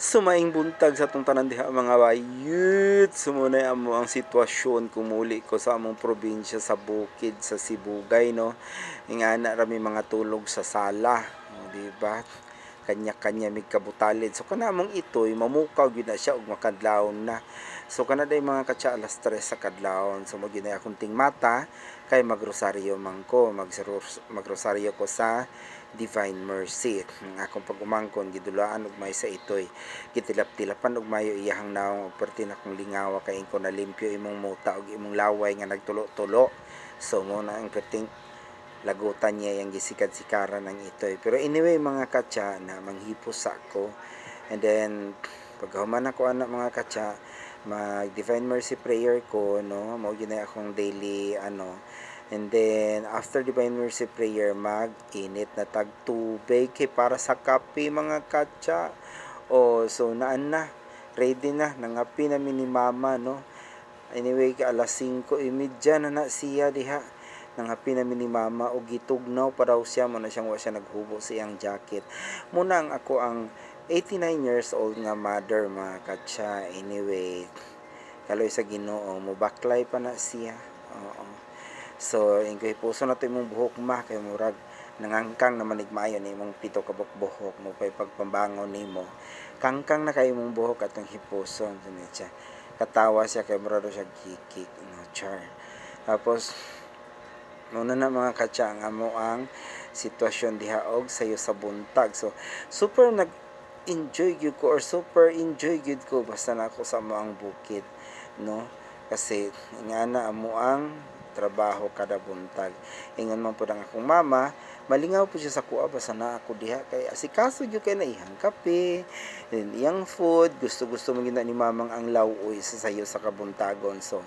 Sumaing buntag sa tong tanan diha mga bayut. Sumunay amo ang sitwasyon kumuli ko sa among probinsya sa bukid sa Sibugay no. Ingana rami mga tulog sa sala, di ba? Kanya-kanya mig kabutalid. So kana among itoy mamukaw gyud na siya og makadlawon na. So kana day mga katsa alas 3 sa kadlawon. So mo ginay akong tingmata kay magrosaryo man ko, magrosaryo ko sa Divine Mercy. Ang akong pag-umangkon gidulaan og may sa itoy. Gitilap-tilapan og mayo iyahang naong og perti na kong lingawa kay ko na limpyo imong muta og imong laway nga nagtulo-tulo. So mo na ang perting lagutan niya yung gisikad-sikaran ng itoy. Pero anyway mga katsa na manghipos ako. And then paghuman ako anak mga katsa, mag Divine Mercy prayer ko no, mao gyud na akong daily ano And then, after Divine Mercy Prayer, mag-init na tag tubig kay para sa kape mga katsa. O, so naan na. Ready na. Nangapi namin ni mama, no. Anyway, alas 5.30 na na siya diha. Nangapi namin ni mama o gitugnaw pa raw siya. Muna siyang wa siya naghubo sa iyang jacket. Muna ang ako ang 89 years old nga mother mga katsa. Anyway, kaloy sa ginoo mo baklay pa na siya. Oo. So, ingkoy puso na imong buhok ma kay murag nangangkang naman igmaayo ni imong pito ka buhok mo kay pagpambangon nimo. Kangkang na kay imong buhok atong hipuson sunod siya. Katawa siya kay murag daw siya gikik no char. Tapos muna na mga katsa ang amo ang sitwasyon diha og sayo sa buntag. So, super nag enjoy gyud ko or super enjoy gyud ko basta na ako sa amo bukid no kasi nga na amo ang trabaho kada buntag. Ingon man pud ang akong mama malingaw po siya sa kuha basta na ako diha kay asikaso gyud kay na iyang kape then iyang food gusto gusto mo gina ni mamang ang lawoy sa sayo sa kabuntagon. So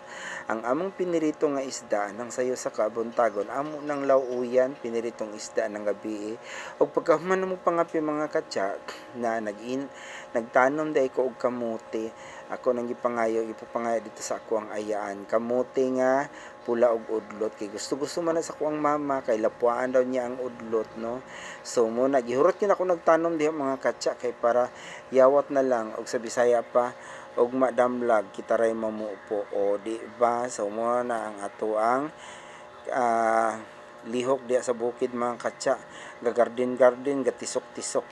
ang among pinirito nga isda ng sayo sa kabuntagon amo ng lawuyan piniritong isda ng gabi og pagkahuman mo pangapi mga katsa na nagin nagtanom day ko og kamote ako nang gipangayo ipapangayo dito sa ako ang ayaan. Kamote nga pula og udlot. Kay gusto gusto man na sa kuang mama kay lapuan daw niya ang udlot no? So mo nagihurot kin ako nagtanom diha mga katsa kay para yawat na lang. Og sa Bisaya pa og madamlag kita ray mamupo o di ba? So mo na ang ato ang ah, lihok diha sa bukid mga katsa gagarden garden gatisok tisok